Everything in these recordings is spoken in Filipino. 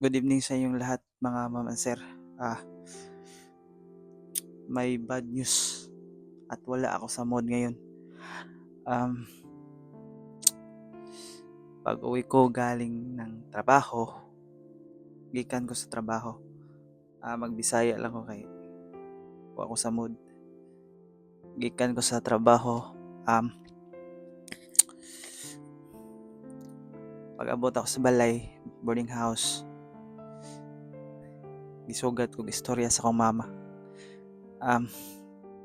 Good evening sa inyong lahat mga ma'am and sir. Ah, may bad news at wala ako sa mood ngayon. Um, pag uwi ko galing ng trabaho, gikan ko sa trabaho, ah, magbisaya lang ko kay wa ako sa mood. Gikan ko sa trabaho, um, pag abot ako sa balay, boarding house, gisugat ko istorya sa akong mama. Um,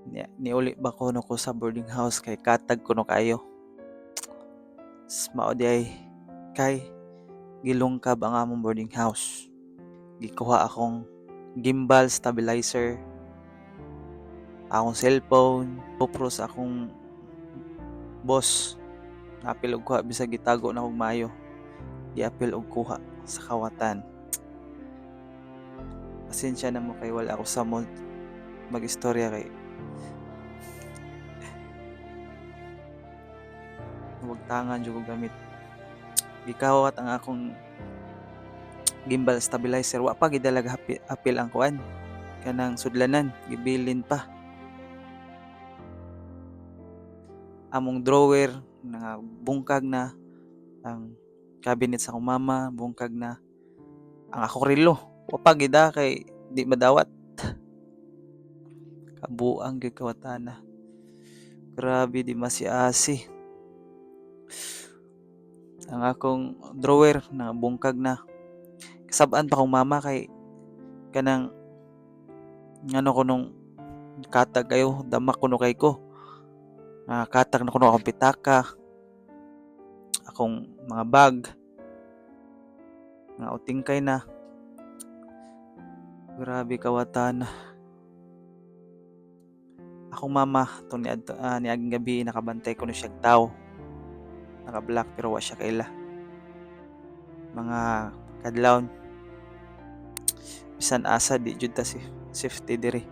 ni, niuli ba ko no ko sa boarding house kay katag ko no kayo. Mao di ay kay gilungkab ang among boarding house. Gikuha akong gimbal stabilizer, akong cellphone, GoPro akong boss. Apil og kuha bisag gitago na og maayo. Di apil og kuha sa kawatan pasensya na mo kay wala ako sa mood mag-istorya kay huwag tangan jud gamit. Gikawat ang akong gimbal stabilizer. Wa pa gidalag apil ang kuan kanang sudlanan gibilin pa. Among drawer nga bungkag na ang cabinet sa akong mama bungkag na ang akong relo. Wa pa gida kay di madawat. Kabuang gyud kawatana. Grabe di masiasi. Ang akong drawer na bungkag na. Kasabaan pa kong mama kay kanang ano ko nung katag kayo damak ko no kay ko. Ah, katag na ko no akong pitaka. Akong mga bag. Nga utingkay na grabe kawatan. Akong mama to ni uh, niaging gabi nakabantay ko na siya tao. Naka black pero wa siya kaila. Mga kadlawon bisan asa di jud ta si safety diri.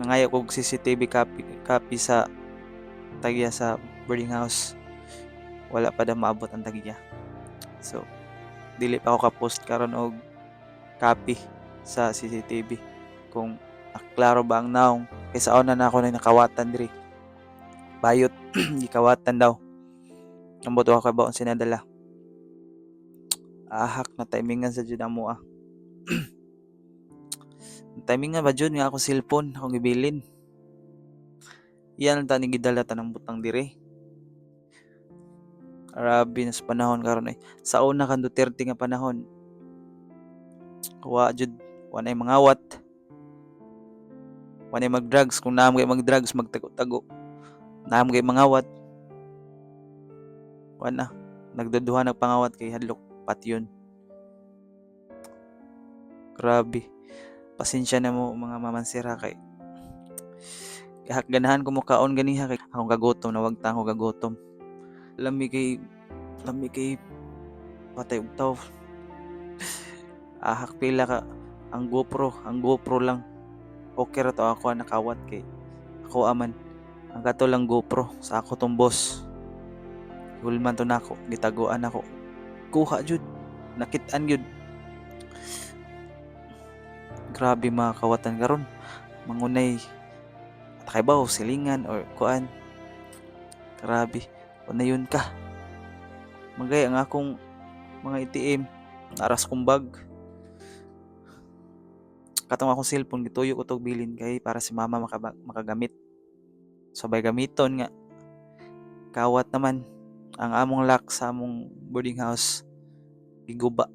Nangayo kog CCTV copy, copy sa tagya sa boarding house. Wala pa daw maabot ang tagya. So dili pa ako ka-post karon og copy sa CCTV kung klaro ba ang naong kaysa una na ako na nakawatan diri. Bayot gikawatan daw. Ambot ako ba sinadala. Ahak na timingan sa jud amo ah. Timingan ba jud nga ako cellphone akong gibilin yan ang tani gidala tanang butang dire Grabe na sa panahon karon eh. Sa una kan Duterte nga panahon, wa jud wa na mangawat. Wa na mag-drugs kung naam kay mag-drugs magtago-tago. Naam kay mangawat. Wa na nagduduha nagpangawat kay hadlok patyon. Grabe. Pasensya na mo mga mamansira kay ganahan ko mo kaon ganiha kay akong gagotom na wag ta ako gagotom lami kay lami kay patay og taw. Ahak pila ka. Ang GoPro ang GoPro lang. Okay ra to ako nakawat kay ako aman. Ang kato lang GoPro sa ako tong boss. Hulman to nako gitaguan ako. Kuha jud. Nakit-an jud. Grabe mga kawatan karon. Mangunay. Takay ba silingan or kuan. Grabe yun ka. Magay ang akong mga ATM naras kong bag. Katong akong cellphone gituyo ko tog bilin kay para si mama makaba, makagamit. Sabay gamiton nga. Kawat naman. Ang among lock sa among boarding house giguba.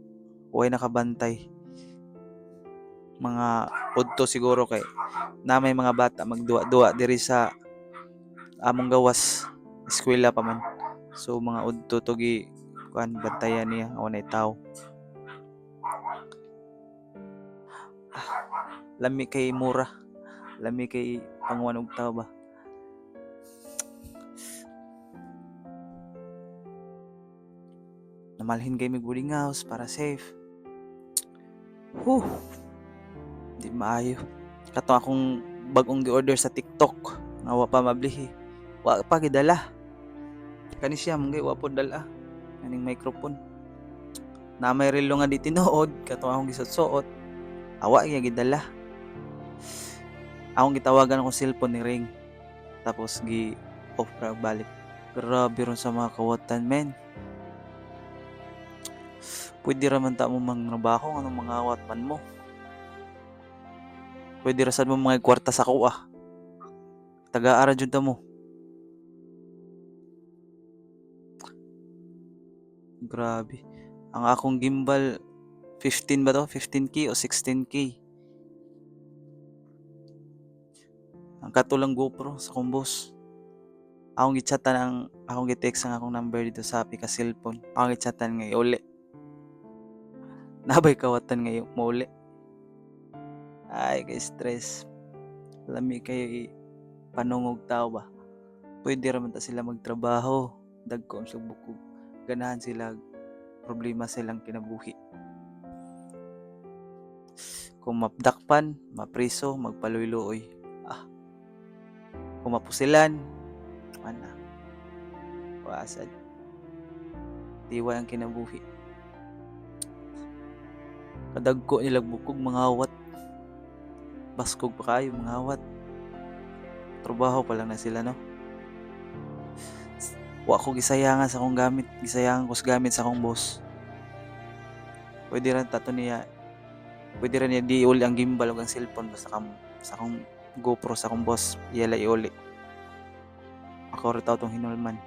Way nakabantay. Mga udto siguro kay na may mga bata magduwa-duwa diri sa among gawas eskwela pa man so mga udto to kuan bantayan niya o na tao lami kay mura lami kay panguan og tao ba namalhin kay mig boarding house para safe Huh. Di maayo. Kato akong bagong gi-order sa TikTok. Nga wa pa mablihi. Wa pa gidala. Kani siya mong wa po dala. Kaning microphone. na may relo nga di tinuod katong akong gisuot-suot awa gyud gidala. Akong gitawagan akong cellphone ni ring. Tapos gi off ra balik. Grabe ron sa mga kawatan men. Pwede ra man ta mo mangrabaho anong mga awat man mo. Pwede ra sad mo mga kwarta sa kuha taga-ara jud mo grabe. Ang akong gimbal 15 ba to? 15k o 16k ang katulang GoPro sa kong boss. Akong gichatan ang akong gi-text ang akong number dito sa api cellphone akong gichatan nga uli. Nabay kawatan nga mo uli. Ay kay stress. Lami kayo i panungog tao ba? Pwede raman ta sila magtrabaho. Dagko sa bukog ganahan sila problema silang kinabuhi. Kung mapdakpan mapriso magpaluy-luoy ah kung mapusilan ana wasad tiwa ang kinabuhi. Kadagko nilag bukog mga awat baskog pa kayo mga awat trabaho pa lang na sila no wa ko gisayangan sa akong gamit gisayangan ko sa gamit sa akong boss. Pwede rin tato niya pwede rin niya di uli ang gimbal o ang cellphone basta kam sa akong GoPro sa akong boss iyala iuli. Ako rin tao tong hinulman.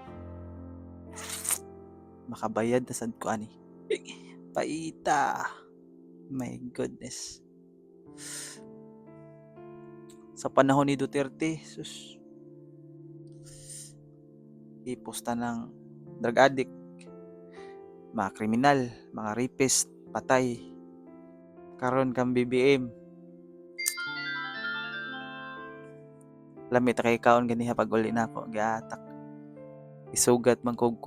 Makabayad na sad ko ani. Paita! My goodness. Sa panahon ni Duterte sus iposta ng drug addict mga kriminal mga rapist patay. Karon kang BBM lamit kay kaon ganiha pag uli na ako giatak. Isugat man kog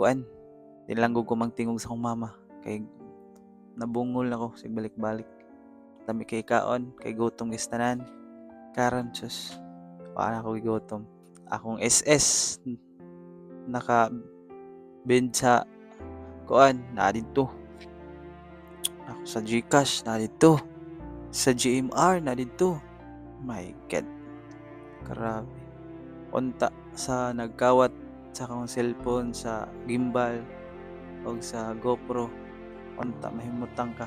nilanggog ko mangtingog sa akong mama. Kay nabungol ako sig balik-balik. Lami kay kaon kay gutom gistanan karon sus wala ko gutom akong SS naka bend kuan na dito ako sa Gcash na dito sa GMR na dito my god. Grabe. Unta sa nagkawat sa akong cellphone sa gimbal o sa GoPro. Unta mahimutang ka.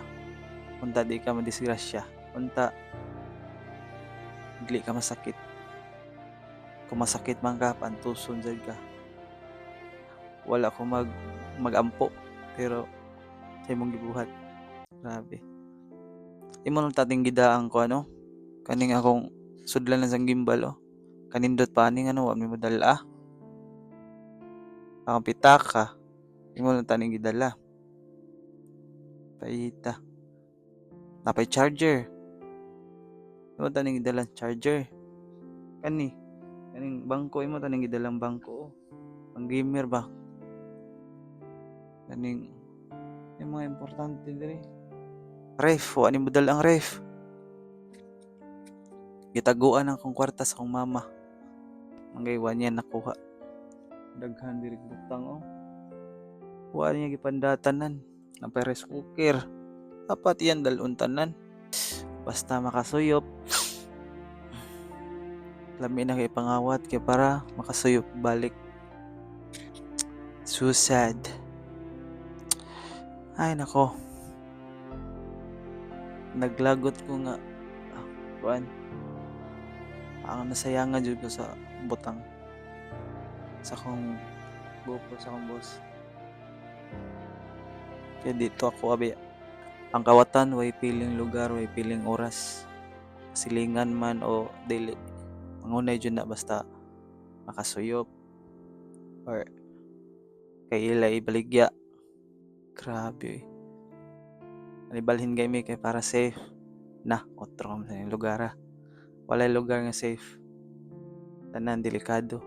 Unta di ka madisgrasya. Unta dili ka masakit. Kung masakit man ka pantuson jud ka wala ko mag magampo pero sa imong gibuhat. Grabe. Imo nang tating gidaang ko ano? Kaning akong sudlan lang sang gimbal oh. Kanindot pa ning ano? Wa mi madala. Akong pitaka imo lang taning gidala. Paita. Napay charger. Imo taning gidala charger. Kani. Kaning bangko imo taning gidalang bangko oh. Pang gamer ba kaning yung mga importante diri. Ref wa ni modal ang ref. Gitaguan ang kong kwarta sa kong mama. Manggay wa niya nakuha. Daghan diri butang oh. Wa niya gipandatanan. Ng rice cooker. Apat yan tanan. Basta makasuyop. Lami na kay pangawat kay para makasuyop balik. So sad ay nako. Naglagot ko nga. Ah, kuan ang nasayangan jud ko sa butang. Sa kong GoPro sa kong boss. Kaya dito ako abi. Ang kawatan way piling lugar way piling oras. Silingan man o dili. Mangunay jud na basta makasuyop. Or kay ila ibaligya grabe. Anibalhin kami kay para safe. Na otro sa yung lugar ah. wala lugar nga safe. Tanan delikado.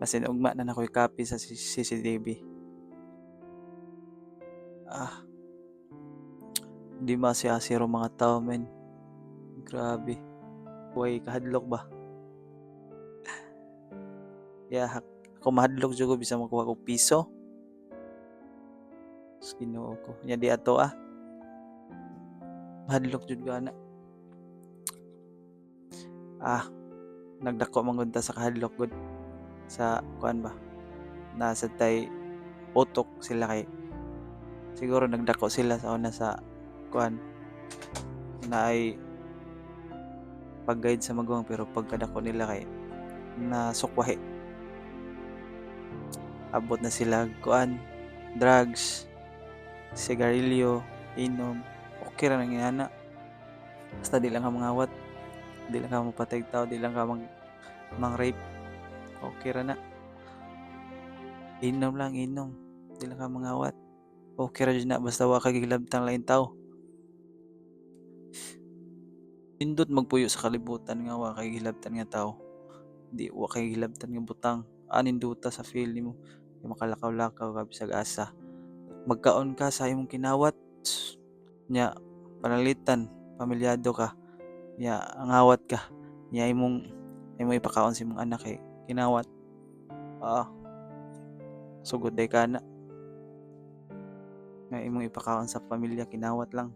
Basin ugma na nakoy copy sa CCTV ah. Di masiyasiro mga tao men. Grabe. Way kahadlok ba? Hak- ako mahadlok jud ko bisa makuha ko piso Ginoo ko nya di ato ah Hadlok jud gana. Ah, nagdako man sa kahadlok gud sa kuan ba. Nasa tay utok sila kay siguro nagdako sila sa una sa kuan na ay pag-guide sa maguwang pero pagkadako nila kay nasukwahi. Abot na sila kuan drugs, sigarilyo, inom, okay ra nang inana. Basta di lang ka mangawat, di lang ka mapatay tao, di lang ka mang, mang rape. Okay ra na. Inom lang, inom. Di lang ka mangawat. Okay ra na, basta wa ka gilabtang lain tao. Pindot magpuyo sa kalibutan nga wa kay gilabtan nga tao. Di wa kay gilabtan nga butang. Anin duta sa feel nimo. Kay makalakaw-lakaw ka bisag asa. Magkaon ka sa imong kinawat. Nya panalitan, pamilyado ka. Nya angawat ka. Nya imong imong ipakaon sa imong anak kay kinawat. Ah. Sugod day ka na. Nga imong ipakaon sa pamilya kinawat lang.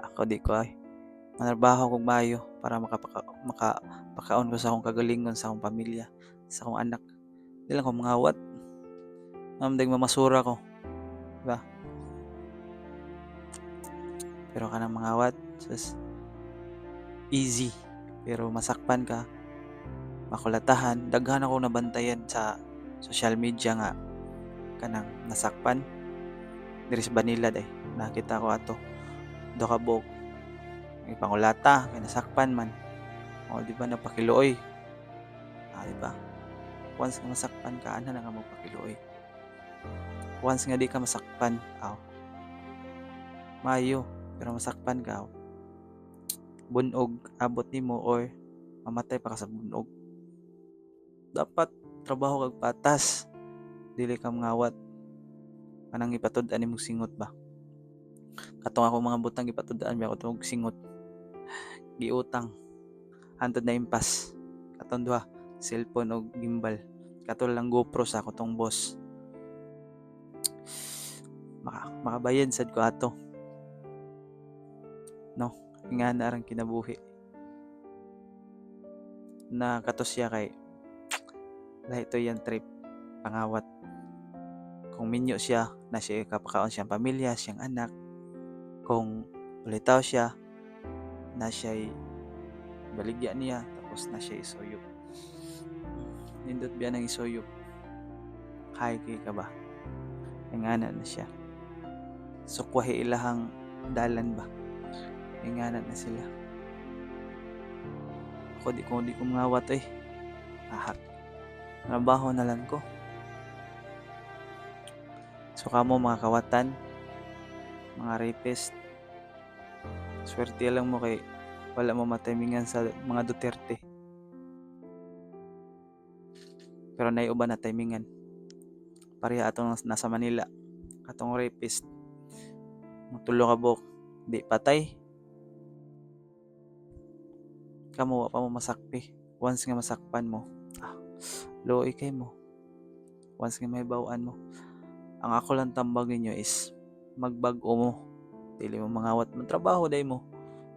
Ako di ko ay manarbaho kog maayo para makapaka, makapakaon ko sa akong kagalingon sa akong pamilya, sa akong anak. Di lang ko mangawat. Namdag mamasura ko. Diba? Pero ka nang mangawat, sus, easy. Pero masakpan ka, makulatahan, daghan ako nabantayan sa social media nga. Kanang nasakpan. Diri sa Banila day. Nakita ko ato. Do ka may pangulata. Kay nasakpan man. O di ba? Napakiluoy. Ah di ba? Once nga masakpan ka ana na nga magpakiluoy once nga di ka masakpan aw. Mayo pero masakpan ka aw. Bunog abot nimo or mamatay pa ka sa bunog. Dapat trabaho kag patas. Dili ka mangawat. Anang ipatud-an imong singot ba? Katong ako mga butang ipatud-an ba ako tong singot? Giutang. Hantod na impas. Katong duha cellphone o gimbal. Katol lang GoPro sa ako tong boss maka, makabayad sad ko ato. No nga na arang kinabuhi. Na katos siya kay dahil ito yan trip. Pangawat. Kung minyo siya na siya kapakaon siyang pamilya siyang anak. Kung ulitaw siya na siya'y baligya niya tapos na siya isoyop nindot biya ng isoyop kay kay ka ba? Ingana na siya sukwahi ilahang dalan ba? Ingana na sila. Ako di ko di ko mangawat eh. Ahak trabaho na lang ko. So kamo mga kawatan. Mga rapist. Swerte lang mo kay wala mo matimingan sa mga Duterte. Pero naiuban na timingan? Pareha atong nas- nasa Manila. Atong rapist tulo ka buok di patay. Kamo wa pa mo masakpi. Once nga masakpan mo. Ah, luoy kay mo. Once nga may bawaan mo. Ang ako lang tambag ninyo is magbag-o mo. Dili mo mangawat mo trabaho day mo.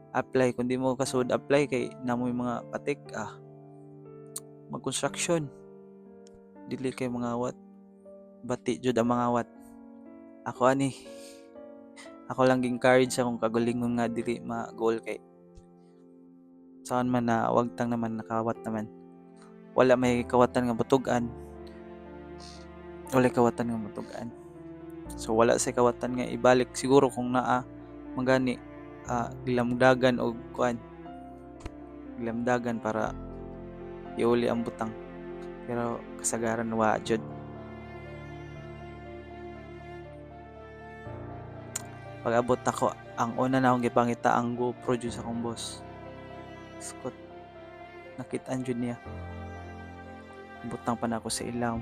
Apply kung di mo kasud apply kay namo yung mga patik ah. Mag construction dili kay mangawat. Bati jud ang mangawat. Ako ani ako lang ging courage akong kagalingon nga dili ma-goal kay saan man na wag tang naman nakawat naman. Wala may kawatan nga butugan. Wala kawatan nga butugan. So wala sa kawatan nga ibalik. Siguro kung naa magani ah, gilamdagan o kuan gilamdagan para iuli ang butang. Pero kasagaran wa jud pag abot ako ang una na akong gipangita ang GoPro jud sa akong boss. Scott nakitaan jud niya butang pa na ako sa ilaw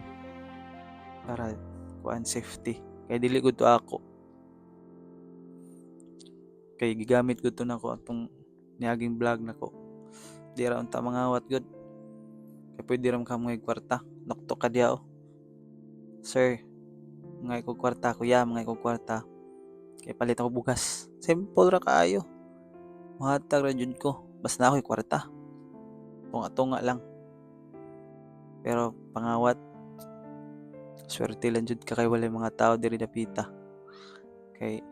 para kuan safety. Kay dili gud to ako. Kay gigamit gud to nako atong niaging vlog nako di ra unta mangawat gud kay pwede ram ka mga kwarta. Nokto ka diya oh. sir ngay ko kwarta kuya ngay ko kwarta kay palit ako bugas simple ra kaayo. Mahatag ra jud ko. Basta na ako'y kwarta. Tunga-tunga lang. Pero pangawat swerte lang jud ka kay walay mga tao diri dapita kay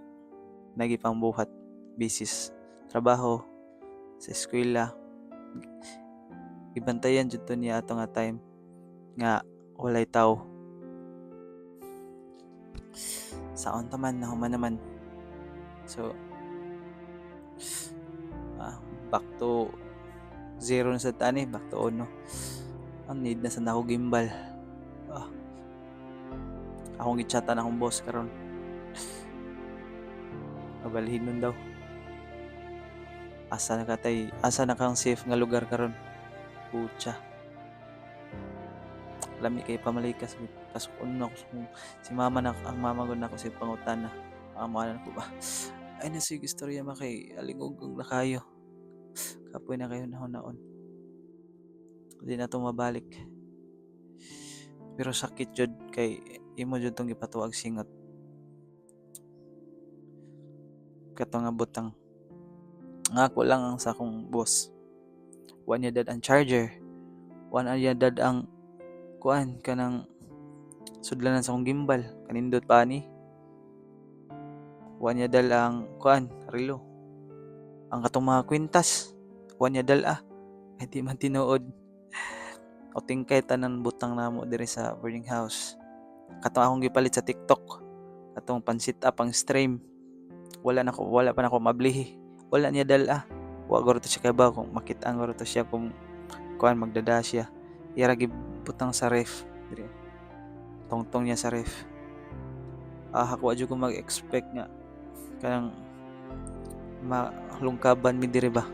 nagi pang buhat bisis trabaho sa eskwela. Ibantayan jud to niya ato nga time nga walay tao. Saon ta man nahuman naman so ah, back to zero na sa tani back to uno. Ang need na sa nako gimbal. Ah. akong gichatan akong boss karon. Kabalhin nun daw. Asa na katay asa na kang safe nga lugar karon? Putya lami kay pamalikas. Pasok na ako si mama na ang mama ko na ako si pangutana amo na ko ba? Ay na sige istorya ma kay alingog ang lakayo? Kapoy na kayo nahon-naon di na to mabalik. Pero sakit jud kay imo jud tong gipatuwag singot. Kato nga butang. Nga ako lang ang sa akong boss. One niya dad ang charger. One niya dad ang kuan kanang sudlanan sa akong gimbal. Kanindot pa ni niya dal ang kuan relo ang katong mga kwintas. Niya dal ah. Ay di man tinuod. O tingkay tanan butang namo diri sa boarding house. Katong akong gipalit sa TikTok. Katong pansit up ang stream. Wala na ko wala pa na ko mablihi. Wala niya dal ah. Wa garo to siya kay ba kung makitaan garo to siya kung kuan magdada siya. Iyara butang sa ref. Diri. Tongtong niya sa ref. Ah ako adyo ko mag-expect nga kanang malungkaban mi diri ba?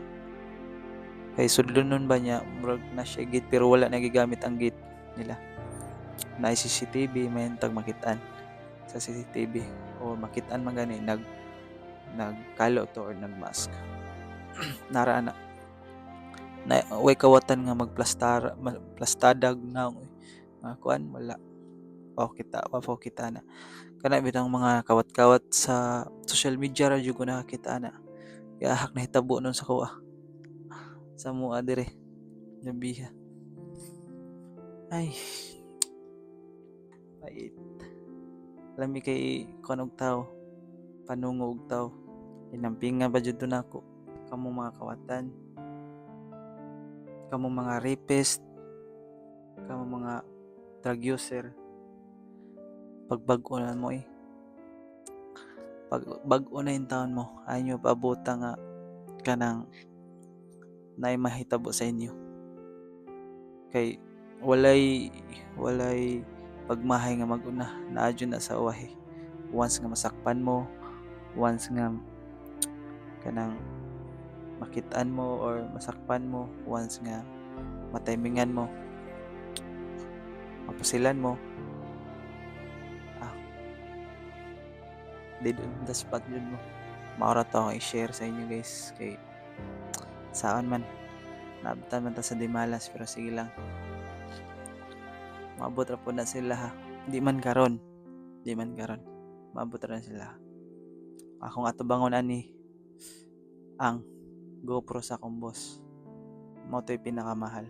Kay sudlonon ba niya murag na siya gate pero wala nagigamit ang gate nila. Na CCTV may tag makitaan sa CCTV o makitaan man gani nag nagkalo to or nagmask. Nara na. Na way kawatan nga magplastar ma- plastadag na nga kuan wala. O kita wa kita na kana bitang mga kawat-kawat sa social media ra jud ko nakakita na kaya hak na hitabo nun sa kuha sa mua dire. Nabiha. Ay. Pait lami kay kunog tao panungog tao inampingan ba jud na ako? Kamo mga kawatan. Kamo mga rapist. Kamo mga drug user pagbag-o na mo eh. Pag bag-o na yung taon mo ayaw nyo pabuta nga kanang na mahitabo sa inyo. Kay walay walay pagmahay nga maguna naadyo na sa uwahe. Once nga masakpan mo once nga kanang makitaan mo or masakpan mo once nga matimingan mo mapusilan mo di doon the spot yun mo maura to akong i-share sa inyo guys. Kay saan man. Naabtan man ta sa Dimalas pero sige lang. Maabot po na sila ha? Di man karon. Di man karon. Maabot ra sila. Akong atubangon ani ang GoPro sa akong boss. Mo to'y pinakamahal.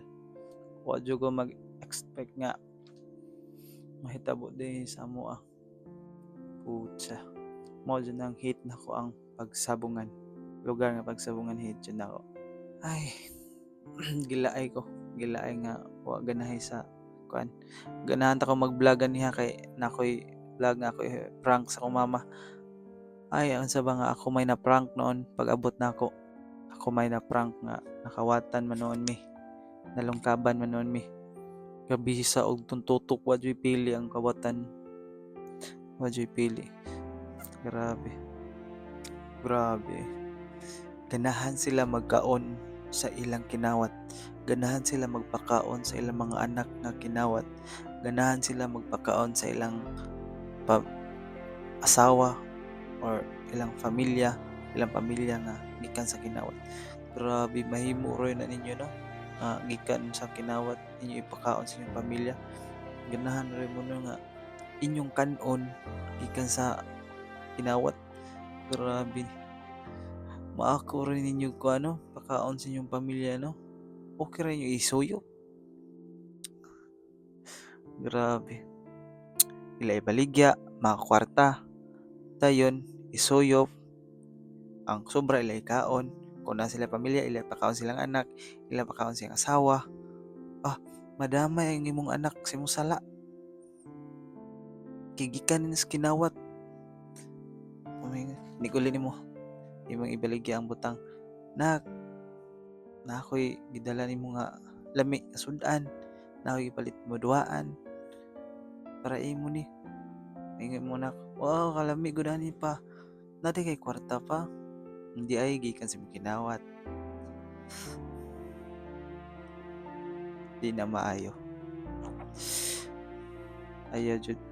Wa ko mag-expect nga mahitabo din sa mo ah. Putsa mo dyan ang hit na ko ang pagsabungan lugar nga pagsabungan hit dyan ako ay gilaay ko gilaay nga wa ganahay sa kuan ganahan ta ko mag-vlogan niya kay nakoy vlog nga ako prank sa akong mama. Ay ang sa nga ako may na prank noon pag abot na ako ako may na prank nga nakawatan man noon mi nalungkaban man noon mi. Gabi sa og tuntutok wa pili ang kawatan wa pili grabe. Grabe. Ganahan sila magkaon sa ilang kinawat. Ganahan sila magpakaon sa ilang mga anak nga kinawat. Ganahan sila magpakaon sa ilang pa- asawa or ilang pamilya ilang pamilya nga gikan sa kinawat. Grabe mahimo na ninyo no? Nga gikan sa kinawat inyo ipakaon sa inyong pamilya. Ganahan rin mo no nga inyong kanon gikan sa kinawat Grabe. Maako rin ninyo ko ano, pakaon sa inyong pamilya no. Okay rin yung isuyo. Grabe. Ila ibaligya, mga kwarta. Dayon, isuyo. Ang sobra ila ikaon. Kung na sila pamilya, ila pakaon silang anak, ila pakaon silang asawa. Ah, madamay ang imong anak sa imong sala. Kigikan sa kinawat. Umay, nikulin mo. Imong ibaligya ang butang. Nak, na ako'y gidala nimo nga lami sudan. Na ako'y ipalit mo duaan. Para imo ni. Ingay mo nak, wow, kalami gudani pa. Nadi kay kwarta pa. Hindi ay gikan sa kinawat. Di na maayo. Ayaw jud.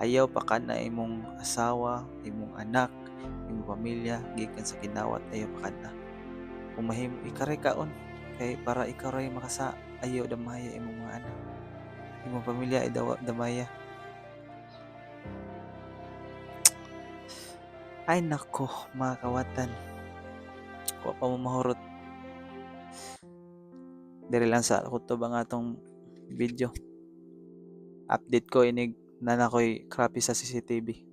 Ayaw pa ka na imong asawa, imong anak, imong pamilya, gikan sa kinawat, ayaw pa ka na. Kung mahimo, ikaray kaon. Kay para ikaw ray makasa, ayaw damaya imong mga anak. Imong pamilya ay dawa, damaya. Ay nako, mga kawatan. Wa pa mo mahurot. Diri lang sa kutob ang atong video. Update ko inig na nakoy crappy sa CCTV.